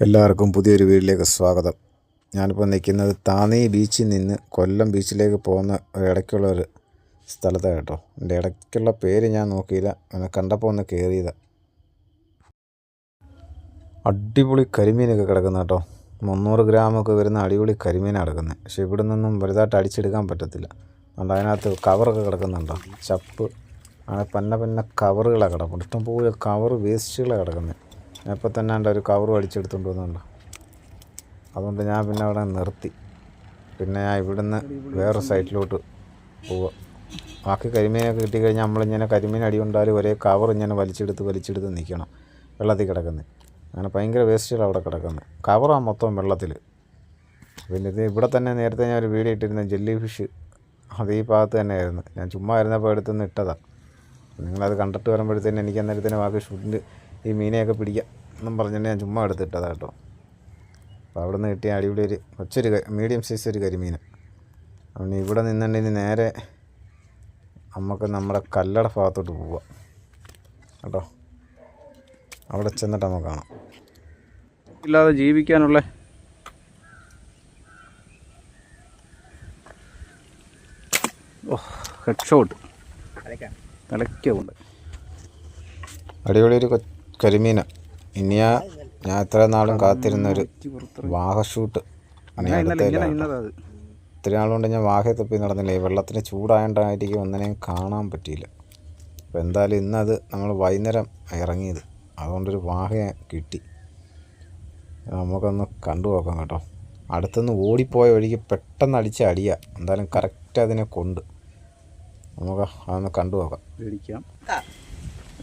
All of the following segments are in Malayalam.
എല്ലാവർക്കും പുതിയൊരു വീട്ടിലേക്ക് സ്വാഗതം. ഞാനിപ്പോൾ നിൽക്കുന്നത് താനേ ബീച്ചിൽ നിന്ന് കൊല്ലം ബീച്ചിലേക്ക് പോകുന്ന ഇടയ്ക്കുള്ള ഒരു സ്ഥലത്താണ് കേട്ടോ. എന്റെ ഇടയ്ക്കുള്ള പേര് ഞാൻ നോക്കിയില്ല. അങ്ങനെ കണ്ടപ്പോൾ ഒന്ന് കയറിയതാണ് അടിപൊളി കരിമീനൊക്കെ കിടക്കുന്ന കേട്ടോ. മുന്നൂറ് ഗ്രാമൊക്കെ വരുന്ന അടിപൊളി കരിമീനാണ് കിടക്കുന്നത് പക്ഷേ ഇവിടെ നിന്നൊന്നും വലുതായിട്ട് അടിച്ചെടുക്കാൻ പറ്റത്തില്ല. അതുകൊണ്ട് അതിനകത്ത് കവറൊക്കെ കിടക്കുന്നുണ്ടോ? ചപ്പ്. അങ്ങനെ പന്ന പന്ന കവറുകളാണ് കിടക്കുന്നത് ഇഷ്ടംപോലെ കവർ വേസ്റ്റുകളാണ് കിടക്കുന്നത് ഞാൻ ഇപ്പോൾ തന്നെ എന്റെ ഒരു കവറും അടിച്ചെടുത്തുകൊണ്ട് വന്നുണ്ടോ അതുകൊണ്ട് ഞാൻ പിന്നെ അവിടെ നിർത്തി. പിന്നെ ഞാൻ ഇവിടുന്ന് വേറെ സൈറ്റിലോട്ട് പോവുക ബാക്കി കരിമീനൊക്കെ കിട്ടിക്കഴിഞ്ഞാൽ നമ്മളിങ്ങനെ കരിമീൻ അടി കൊണ്ടാലും ഒരേ കവർ ഇങ്ങനെ വലിച്ചെടുത്ത് വലിച്ചെടുത്ത് നിൽക്കണം വെള്ളത്തിൽ കിടക്കുന്നത് അങ്ങനെ ഭയങ്കര വേസ്റ്റുകൾ അവിടെ കിടക്കുന്നത് കവറാണ് മൊത്തം വെള്ളത്തിൽ പിന്നെ ഇത് ഇവിടെ തന്നെ നേരത്തെ ഞാൻ ഒരു വീഡിയോ ഇട്ടിരുന്ന ജെല്ലി ഫിഷ് അത് ഈ ഭാഗത്ത് തന്നെയായിരുന്നു. ഞാൻ ചുമ്മാ ഇരുന്നപ്പോൾ എടുത്തുനിന്ന് ഇട്ടതാണ് നിങ്ങളത് കണ്ടിട്ട് വരുമ്പോഴത്തേന് എനിക്ക് അന്നേരത്തിന് ബാക്കി ഷൂട്ടിന്റെ ഈ മീനെയൊക്കെ പിടിക്കാം എന്നും പറഞ്ഞിട്ട് ഞാൻ ചുമ്മാ എടുത്തിട്ടതാ കേട്ടോ. അപ്പോൾ അവിടെ നിന്ന് കിട്ടിയ അടിപൊളി ഒരു കൊച്ചൊരു മീഡിയം സൈസ് ഒരു കരിമീൻ അതുകൊണ്ട് ഇവിടെ നിന്നുണ്ടെങ്കിൽ നേരെ നമുക്ക് നമ്മുടെ കല്ലട ഭാഗത്തോട്ട് പോവാം. കേട്ടോ. അവിടെ ചെന്നിട്ട് നമുക്ക് കാണാം. ഇല്ലാതെ ജീവിക്കാനുള്ള ഓ ഹെഡ് ഷോട്ട് തലയ്ക്കുണ്ട് അടിപൊളി ഒരു കൊ- ഇനിയ ഞാൻ ഇത്ര നാളും കാത്തിരുന്നൊരു വാഹ ഷൂട്ട് അത്. ഇത്രയും നാളുകൊണ്ട് ഞാൻ വാഹയെ തപ്പി നടന്നില്ല? ഈ വെള്ളത്തിന് ചൂടായതുകൊണ്ടായിരിക്കും ഒന്നിനെയും കാണാൻ പറ്റിയില്ല. അപ്പോൾ എന്തായാലും ഇന്നത് നമ്മൾ വൈകുന്നേരം ഇറങ്ങിയത്. അതുകൊണ്ടൊരു വാഹ കിട്ടി. നമുക്കൊന്ന് കണ്ടു നോക്കാം കേട്ടോ. അടുത്തുനിന്ന് ഓടിപ്പോയ വഴിക്ക് പെട്ടെന്ന് അടിച്ച് അടിയാ. എന്തായാലും കറക്റ്റ് അതിനെ കൊണ്ട്. നമുക്ക് അതൊന്ന് കണ്ടു നോക്കാം.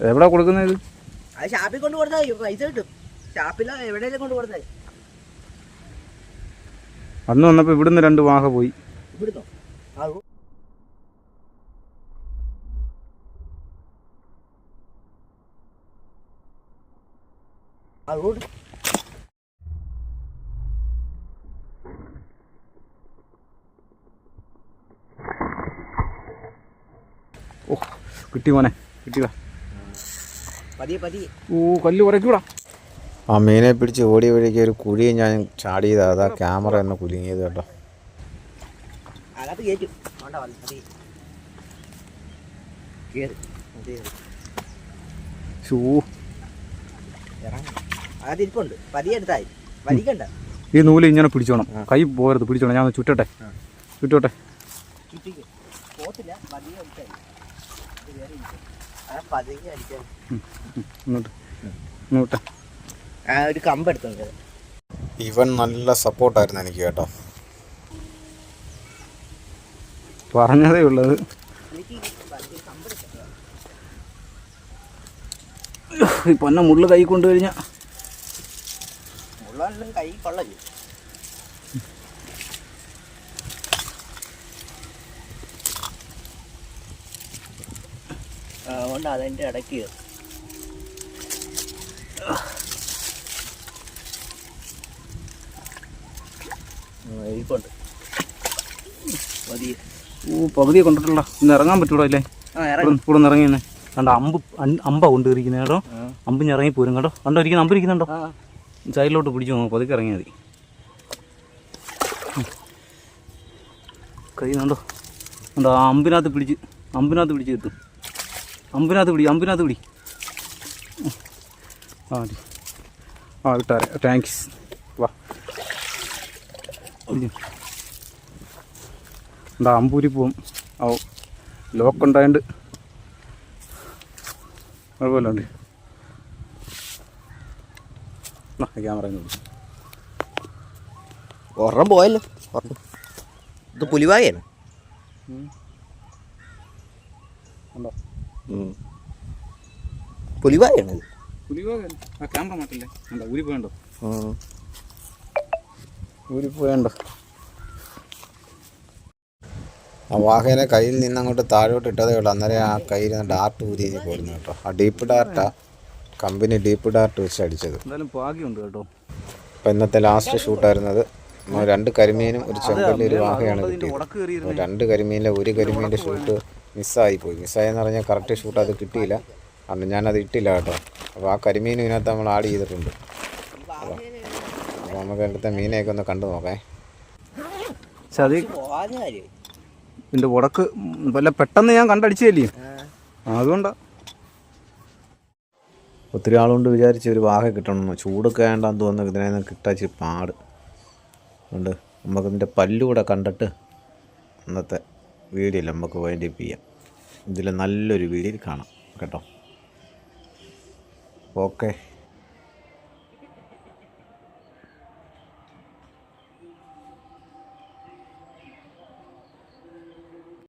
എവിടെ കൊടുക്കുന്നത് അത് ഷാപ്പിൽ കൊണ്ട് കൊടുത്താൽ മതി പൈസ കിട്ടും. ഷാപ്പിലോ എവിടെയെങ്കിലും കൊണ്ട് കൊടുത്താൽ. അന്ന് വന്നപ്പോൾ ഇവിടുന്ന് രണ്ട് വാഹ പോയി. ഇവിടുന്നോ? ആ ഓ കിട്ടി മോനെ കിട്ടിയതാ ഓ കല്ല് കുറയ്ക്കൂടാ. ആ മീനെ പിടിച്ച് ഓടിയ വഴിക്ക് ഒരു കുഴി ഞാൻ ചാടിയത്. അതാ ക്യാമറ എന്നെ കുലുങ്ങിയത് കേട്ടോ. ഈ നൂൽ ഇങ്ങനെ പിടിച്ചോണം. കൈ പോരത് പിടിച്ചോണം. ഞാൻ ഒന്ന് ചുറ്റട്ടെ? ചുറ്റോട്ടെ? ചുറ്റിക്ക്. പോത്തില്ല. ഒരു കമ്പ് എടുത്തോണ്ട്. ഇവൻ നല്ല സപ്പോർട്ടായിരുന്നു എനിക്ക് കേട്ടോ. പറഞ്ഞതേ ഉള്ളത്. പൊന്ന മുള്ളു കൈ കൊണ്ടുകഴിഞ്ഞാൽ മുള്ളാണെങ്കിലും കൈ കൊള്ളല്ലേ അതുകൊണ്ട് അതിന്റെ ഇടയ്ക്ക് കയറും. ഇരിപ്പുണ്ട്. ഓ പകുതിയെ കൊണ്ടിട്ടുള്ള ഇന്ന് ഇറങ്ങാൻ പറ്റൂടോ അല്ലേ? കൂടെ ഇറങ്ങി. ഇവിടെ ഇവിടെ നിന്ന് ഇറങ്ങിയെന്നെ. കണ്ടോ അമ്പ് അമ്പ കൊണ്ടുവരിക്കുന്നത് കേട്ടോ. അമ്പ് ഞാൻ ഇറങ്ങി പോരും കേട്ടോ. കണ്ടോ ഇരിക്കുന്ന? അമ്പ് ഇരിക്കുന്നുണ്ടോ? സൈഡിലോട്ട് പിടിച്ചു നോക്കും പതുക്കെ ഇറങ്ങിയാൽ മതി. കഴിയുന്നുണ്ടോ കണ്ടോ? കണ്ടോ ആ അമ്പിനകത്ത് പിടിച്ച് അമ്പിനകത്ത് പിടിച്ച് കിട്ടും. അമ്പിനകത്ത് പിടി അമ്പിനകത്ത് പിടി. ആ ആ വിട്ടാരെ താങ്ക്സ് വാ. എന്താ അമ്പൂരി പോവും. ഓ ലോക്ക് ഉണ്ടായതുകൊണ്ട് കുഴപ്പമില്ലാണ്ട്. ക്യാമറ ഒരെണ്ണം പോയല്ലോ. ഇത് പുലിവായാണ് ഉണ്ടോ പുലിവായാണ്. ഇത് പുലിവാകൻ. ആ ക്യാമറ മാറ്റില്ലേ? എന്താ ഊരി പോയണ്ടോ? ഊരിപ്പോയണ്ടോ ആ വാഹനെ കയ്യിൽ നിന്ന് അങ്ങോട്ട് താഴോട്ട് ഇട്ടതേ ഉള്ളൂ. അന്നേരം ആ കയ്യിൽ നിന്ന് ഡാർട്ട് ഊരി പോയിരുന്നു കേട്ടോ. ആ ഡീപ്പ് ഡാർട്ടാ കമ്പനി ഡീപ്പ് ഡാർട്ട് വെച്ച് അടിച്ചത്. ഭാഗ്യമുണ്ട് കേട്ടോ. അപ്പം ഇന്നത്തെ ലാസ്റ്റ് ഷൂട്ടായിരുന്നത് രണ്ട് കരിമീനും ഒരു ചെമ്പല്ലി ഒരു വാഹയാണ് കിട്ടിയത്. രണ്ട് കരിമീനിലെ ഒരു കരിമീന്റെ ഷൂട്ട് മിസ്സായി പോയി. മിസ്സായെന്ന് പറഞ്ഞാൽ കറക്റ്റ് ഷൂട്ട് അത് കിട്ടിയില്ല. അന്ന് ഞാനത് ഇട്ടില്ല കേട്ടോ. അപ്പോൾ ആ കരിമീനും ഇതിനകത്ത് നമ്മൾ ആഡ് ചെയ്തിട്ടുണ്ട്. അപ്പോൾ നമുക്ക് അടുത്ത മീനെയൊക്കെ ഒന്ന് കണ്ടു നോക്കേ. ഇതിന്റെ ഉടക്ക് വല്ല പെട്ടെന്ന് ഞാൻ കണ്ടടിച്ചതല്ലേ? അതുകൊണ്ടാ. ഒത്തിരി ആളുകൊണ്ട് വിചാരിച്ച് ഒരു വാഹ കിട്ടണമെന്ന്. ചൂടൊക്കെ വേണ്ടാന്ന് തോന്നുന്നു ഇതിനെ നിന്ന് കിട്ടാച്ച് പാട്. അതുകൊണ്ട് നമുക്കിതിന്റെ പല്ലുകൂടെ കണ്ടിട്ട് അന്നത്തെ വീഡിയോയിൽ നമുക്ക് വേണ്ടി ചെയ്യാം. ഇതിൽ നല്ലൊരു വീഡിയോയിൽ കാണാം. കേട്ടോ? ഓക്കെ